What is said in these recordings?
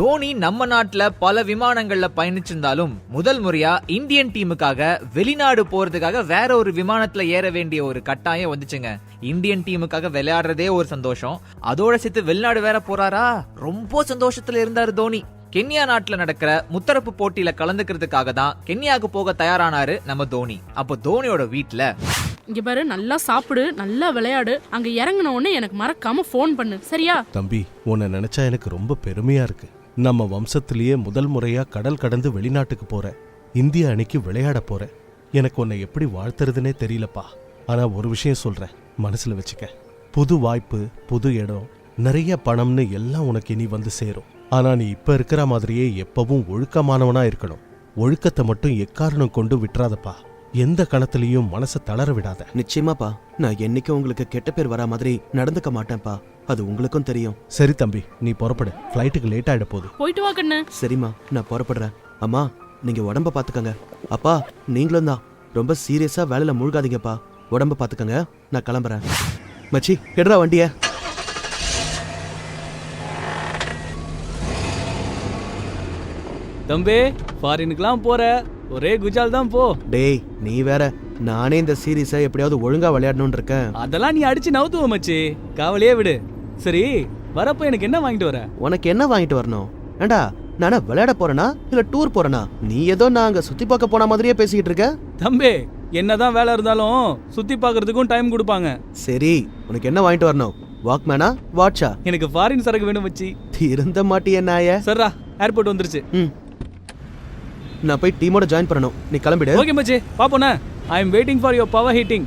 தோனி நம்ம நாட்டுல பல விமானங்கள்ல பயணிச்சிருந்தாலும் முதல் முறையா இந்தியன் டீமுக்காக வெளிநாடு போறதுக்காக வேற ஒரு விமானத்துல ஏற வேண்டிய ஒரு கட்டாயம் வந்துச்சுங்க. இந்தியன் டீமுக்காக விளையாடுறதே ஒரு சந்தோஷம். அதோட சேர்த்து வெளிநாடு வேற போறாரா? ரொம்ப சந்தோஷத்துல இருந்தாரு தோனி. கென்யா நாட்டுல நடக்கிற முத்தரப்பு போட்டியில கலந்துக்கிறதுக்காக தான் கென்யாவுக்கு போக தயாரானாரு நம்ம தோனி. அப்போ தோனியோட வீட்ல இங்க பாரு நல்லா சாப்பிடு நல்லா விளையாடு. அங்க இறங்குன உடனே எனக்கு மறக்காம ஃபோன் பண்ணு. சரியா? தம்பி உன்னை நினைச்சா எனக்கு ரொம்ப பெருமையா இருக்கு. நம்ம வம்சத்திலேயே முதல் முறையா கடல் கடந்து வெளிநாட்டுக்கு போற இந்திய அணிக்கு விளையாட போற. எனக்கு உன்னை எப்படி வாழ்த்துறதுனே தெரியலப்பா. ஆனா ஒரு விஷயம் சொல்றேன் மனசுல வச்சுக்க. புது வாய்ப்பு புது இடம் நிறைய பணம்னு எல்லாம் உனக்கு இனி வந்து சேரும். ஆனா நீ இப்ப இருக்கிற மாதிரியே எப்பவும் ஒழுக்கமானவனா இருக்கணும். ஒழுக்கத்தை மட்டும் எக்காரணம் கொண்டு விட்டுறாதப்பா. எந்த கணத்திலையும் மனசை தளர விடாத. நிச்சயமாப்பா. நான் என்னைக்கும் உங்களுக்கு கெட்ட பேர் வரா மாதிரி நடந்துக்க மாட்டேன்ப்பா. அது உங்களுக்கும் தெரியும். சரி தம்பி நீ புறப்படு. ஃப்ளைட்டுக்கு லேட் ஆயிட போகுது. போயிட்டு வா கண்ணு. சரிம்மா நான் புறப்படுறேன். அம்மா நீங்க உடம்ப பாத்துக்கங்க. அப்பா நீங்களும் தான். ரொம்ப சீரியஸா வேலையில மூழ்காதீங்கப்பா. உடம்ப பாத்துக்கங்க. நான் கிளம்புறேன். மச்சி எடுறா வண்டிய. தம்பி ஃபாரினுக்குலாம் போற. ஒரே குஜால் தான் போ. டேய் நீ வேற. நானே இந்த சீரீஸை எப்படியாவது ஒழுங்கா விளையாடணும்னு இருக்கேன். அதெல்லாம் நீ அடிச்சு நவுத்துவ மச்சி. கவலையே விடு. சரி வரப்போ எனக்கு என்ன வாங்கிட்டு வர? உனக்கு என்ன வாங்கிட்டு வரணும்? ஏண்டா நானா விளையாட போறேனா? இல்ல டூர் போறேனா? நீ ஏதோ நான் அங்க சுத்தி பார்க்க போன மாதிரியே பேசிக்கிட்டு இருக்க? தம்பி என்னதான் வேலை இருந்தாலும் சுத்தி பார்க்கறதுக்கும் டைம் கொடுப்பாங்க. சரி உனக்கு என்ன வாங்கிட்டு வரணும்? வாக்மேனா வாட்சா எனக்கு ஃபாரின் சரக்கு வேணும் மச்சி. திருந்த மாட்டிய நாய. சர்ரா ஏர்போர்ட் வந்துருச்சு. ம். நான் போய் டீமோட ஜாயின் பண்ணணும். நீ கிளம்பிடு. ஓகே மச்சி. பாப்போண்ணே. I am waiting for your power heating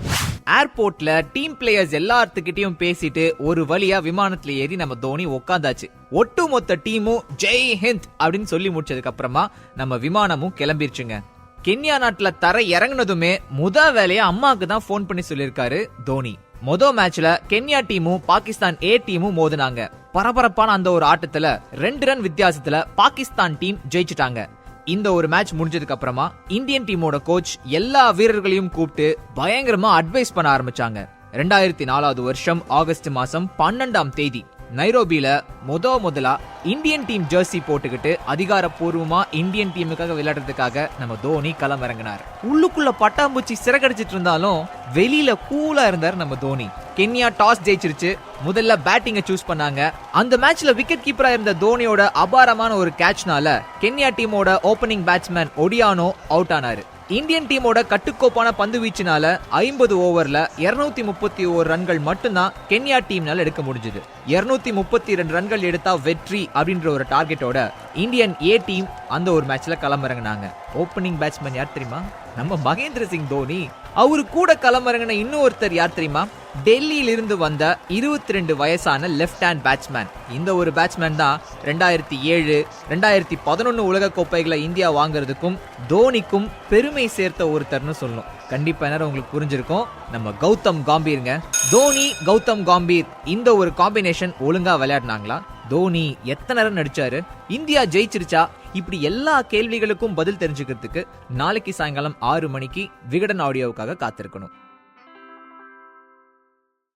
ஏர்போர்ட்ல டீம் பிளேயர்ஸ் எல்லாத்துக்கிட்டையும் பேசிட்டு ஒரு வழியா விமானத்துல ஏறி நம்ம தோனி உட்காந்தாச்சு ஒட்டுமொத்த டீமும் ஜெய் ஹிந்த் அப்படின்னு சொல்லி முடிச்சதுக்கு அப்புறமா நம்ம விமானமும் கிளம்பிருச்சுங்க. கென்யா நாட்டுல தர இறங்குனதுமே முத வேலையா அம்மாவுக்கு தான் ஃபோன் பண்ணி சொல்லியிருக்காரு தோனி. மொத மேட்ச்ல கென்யா டீமும் பாகிஸ்தான் ஏ டீமும் மோதுனாங்க. பரபரப்பான அந்த ஒரு ஆட்டத்துல ரெண்டு ரன் வித்தியாசத்துல பாகிஸ்தான் டீம் ஜெயிச்சிட்டாங்க. இந்த ஒரு மேட்ச் முடிஞ்சதுக்கு அப்புறமா இந்தியன் டீமோட கோச் எல்லா வீரர்களையும் கூப்பிட்டு பயங்கரமா அட்வைஸ் பண்ண ஆரம்பிச்சாங்க. ரெண்டாயிரத்தி நாலாவது வருஷம் ஆகஸ்ட் மாசம் பன்னெண்டாம் தேதி நைரோபியில முத முதலா இந்தியன் டீம் ஜெர்சி போட்டுக்கிட்டு அதிகாரப்பூர்வமா இந்தியன் டீமுக்காக விளையாடுறதுக்காக நம்ம தோனி களமிறங்கினார். உள்ளுக்குள்ள பட்டாம்பூச்சி சிறகடிச்சிட்டு இருந்தாலும் வெளியில கூலா இருந்தார் நம்ம தோனி. Kenya toss ஜெயிச்சிருச்சு. முதல்ல பேட்டிங்கை சூஸ் பண்ணாங்க. அந்த மேட்ச்ல விக்கெட் கீப்பரா இருந்த தோனியோட அபாரமான ஒரு கேட்ச்னால கென்யா டீமோட ஓபனிங் பேட்ஸ்மேன் ஒடியானோ அவுட் ஆனாரு. இந்தியன் டீமோட கட்டுக்கோப்பான பந்து வீச்சினால ஐம்பது ஓவர்ல 231 முப்பத்தி ஓரு ரன்கள் மட்டும்தான் கென்யா டீம்னால எடுக்க முடிஞ்சது. 232 முப்பத்தி ரெண்டு ரன்கள் எடுத்தா வெற்றி அப்படின்ற ஒரு டார்கெட்டோட இந்தியன் ஏ டீம் அந்த ஒரு மேட்ச்ல களமிறங்கினாங்க. ஓப்பனிங் பேட்ஸ்மேன் யார் தெரியுமா? நம்ம மகேந்திர சிங் தோனி. அவரு கூட களமிறங்கின இன்னொருத்தர் யார் தெரியுமா? டெல்லியிலிருந்து வந்த இருபத்தி ரெண்டு வயசான லெஃப்ட் ஹேண்ட் பேட்ஸ்மேன் இந்த ஒரு பேட்ஸ்மேன் தான் ரெண்டாயிரத்தி ஏழு ரெண்டாயிரத்தி பதினொன்று உலக கோப்பைகளை இந்தியா வாங்குறதுக்கும் தோனிக்கும் பெருமை சேர்த்த ஒருத்தர்னு சொல்லணும் கண்டிப்பா நேரம் உங்களுக்கு புரிஞ்சிருக்கும். நம்ம கௌதம் காம்பீருங்க. தோனி கௌதம் காம்பீர் இந்த ஒரு காம்பினேஷன் ஒழுங்கா விளையாடினாங்களா? தோனி எத்தனை ரன் அடிச்சாரு? இந்தியா ஜெயிச்சிருச்சா? இப்படி எல்லா கேள்விகளுக்கும் பதில் தெரிஞ்சுக்கிறதுக்கு நாளைக்கு சாயங்காலம் ஆறு மணிக்கு விகடன் ஆடியோவுக்காக காத்திருக்கணும்.